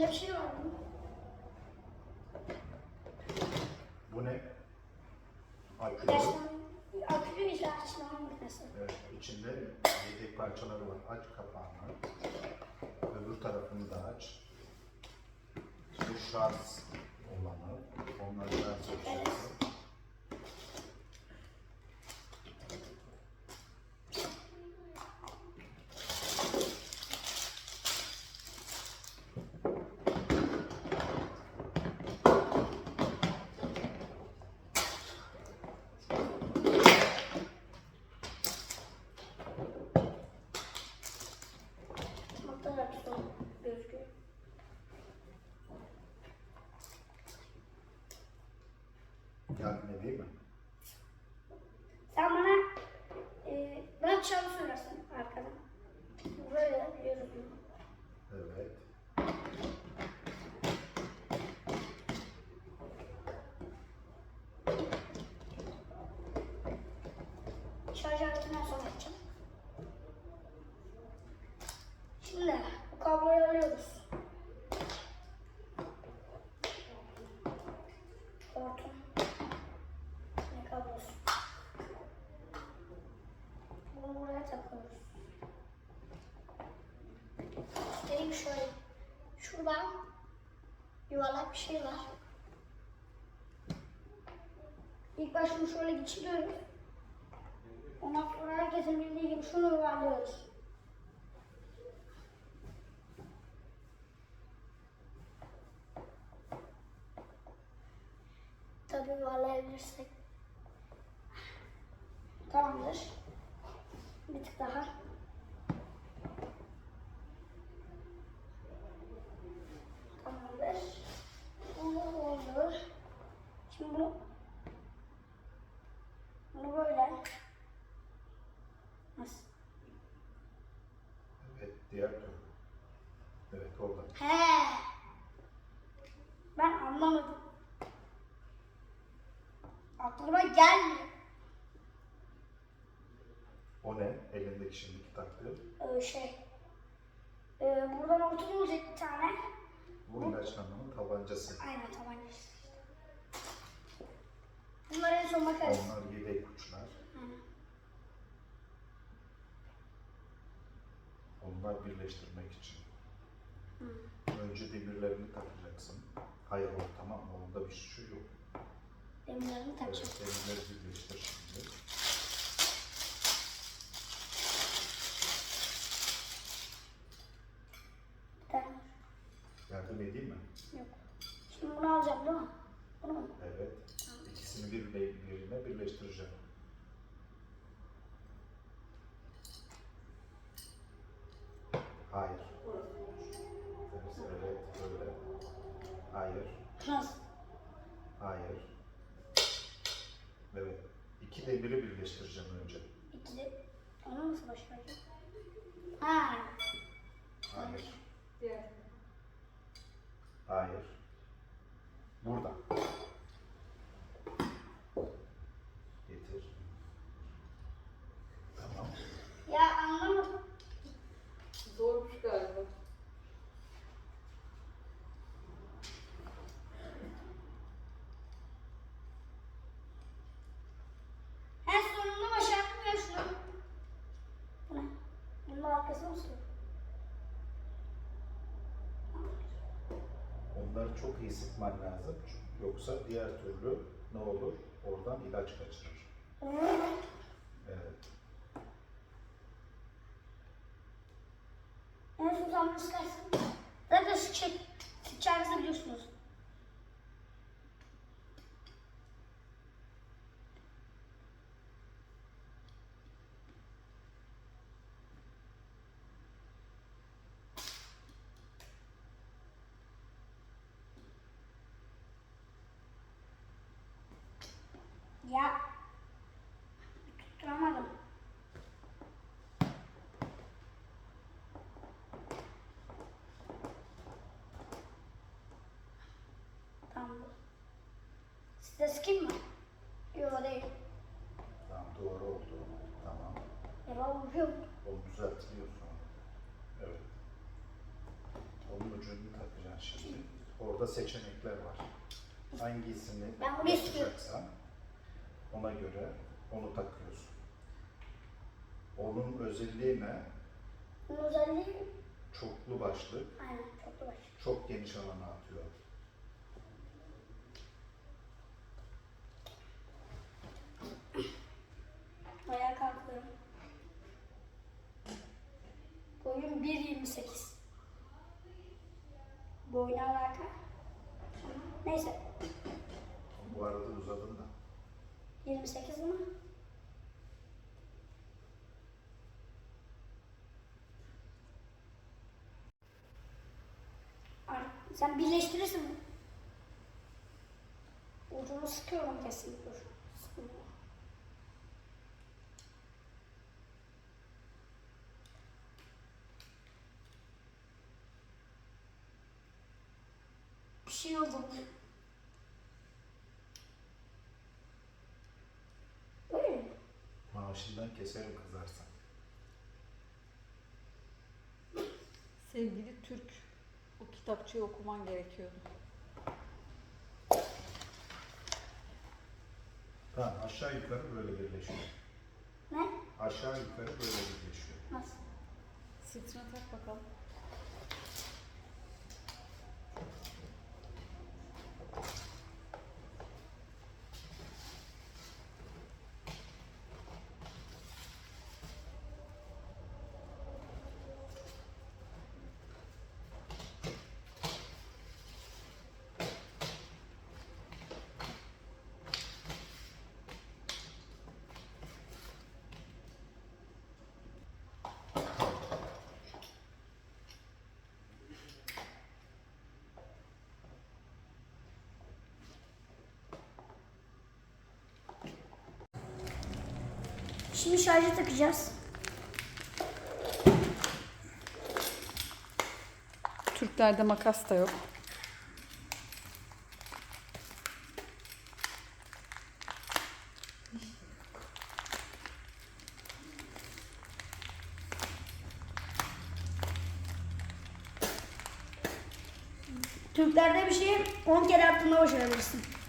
İçinde bir şey var mı? Bu ne? Akülü. Akülü ilaçlama makinesi. Evet, içinde yedek parçaları var. Aç kapağını. Öbür tarafını da aç. Şu şarj olanı. Onları şarj edeceksin. Altta da bir son gözüküyor. Yardım edeyim mi? Sen bana e, çalı söylersin arkadan. Böyle biliyoruz bunu. Evet. Şarj aletinden sonra açacağım. Şimdi bu kabloyu alıyoruz. Hortum. Ne kablosu? Bunu buraya takıyoruz. Üstelik şöyle. Şurada yuvarlak bir şey var. İlk başta şunu şöyle geçiriyoruz. Ondan sonra herkesin bildiği gibi şunu yuvarlıyoruz. Tabii yuvarlayabilirsek. Tamamdır. Bir tık daha. Tamamdır. Bu oldu. Şimdi bunu bunu böyle Nasıl? Evet, diğer türlü. Evet, orada. He. Ben anlamadım. Aklıma gelmiyor. O ne? Elindeki şimdiki taktığın. Ee, şey. Ee, buradan olacak bir tane. Bu ilaçlamanın tabancası. Aynen tabancası. Bunları en son bakarız. Onlar yedek uçlar. Aynen. Onlar birleştirmek için. Hı. Önce demirlerini takacaksın. Hayır o tamam? Onda bir şey yok. Demirlerini takacağım. Evet, demirleri birleştir şimdi. Tamam. Yardım edeyim mi? Yok. Şimdi bunu alacağım değil mi? Bunu mu? Evet. İkisini bir birbirine birleştireceğim. Hayır. Evet, böyle. Hayır. Nasıl? Hayır. Evet. İki demiri birleştireceğim önce. İkili. Onu nasıl başaracağım? Ha. Hayır. Diğer. Hayır. Burada. Getir. Tamam. Ya anlamadım. Zormuş galiba. En sonunda başardım ya şunu. Bunun arkasına mı? Onları çok iyi sıkman lazım. Yoksa diğer türlü ne olur? Oradan ilaç kaçırır. Evet. Ya. Tutturamadım. Tamam. Size sıkayım mı? Yok değil. Tamam doğru oldu. Tamam. Ben vuruyorum. Onu düzeltiliyor sonra. Evet. Onun ucunu takacaksın Orada seçenekler var. Hangisini Ben bunu istiyorum. Ona göre onu takıyorsun. Onun özelliği ne? Bunun özelliği Çoklu başlık, aynen çok baş. çok geniş alana atıyor. Sen birleştirirsin? Ucunu sıkıyorum kesin. Dur. Sıkıyorum. Bir şey oldu. Maaşından keserim kızarsan. Sevgili Türk, o kitapçıyı okuman gerekiyordu. Tamam aşağı yukarı böyle birleşiyor. Ne? Aşağı yukarı böyle birleşiyor. Nasıl? Sırtına tak bakalım. Şimdi şarja takacağız. Türklerde makas da yok. Türklerde bir şeyi 10 kere yaptığında başarabilirsin.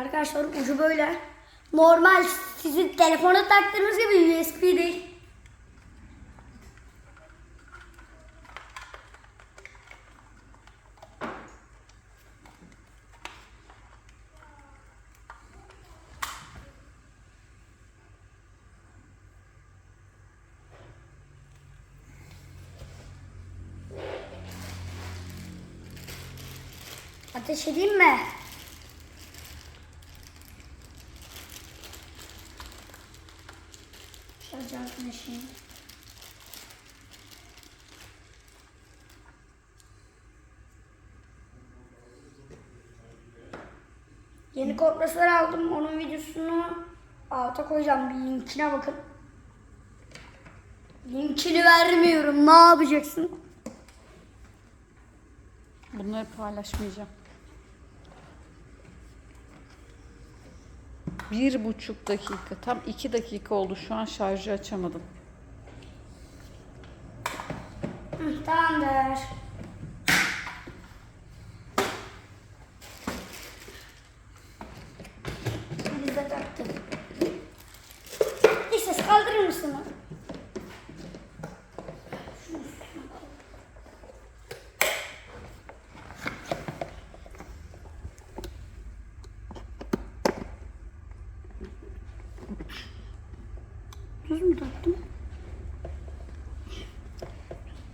Arkadaşlar ucu böyle. Normal sizin telefona taktığınız gibi USB değil. Ateş edeyim mi? Şarj arkadaşım. Yeni kompresör aldım. Onun videosunu alta koyacağım. Bir linkine bakın. Linkini vermiyorum. Ne yapacaksın? Bunları paylaşmayacağım. Bir buçuk dakika, tam iki dakika oldu. Şu an şarjı açamadım. Hı, tamamdır. Biz ses kaldırır mısın?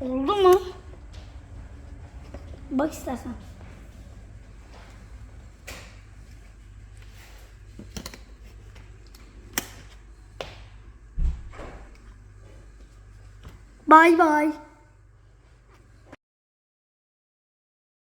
Oldu mu? Bak istersen. Bay bay.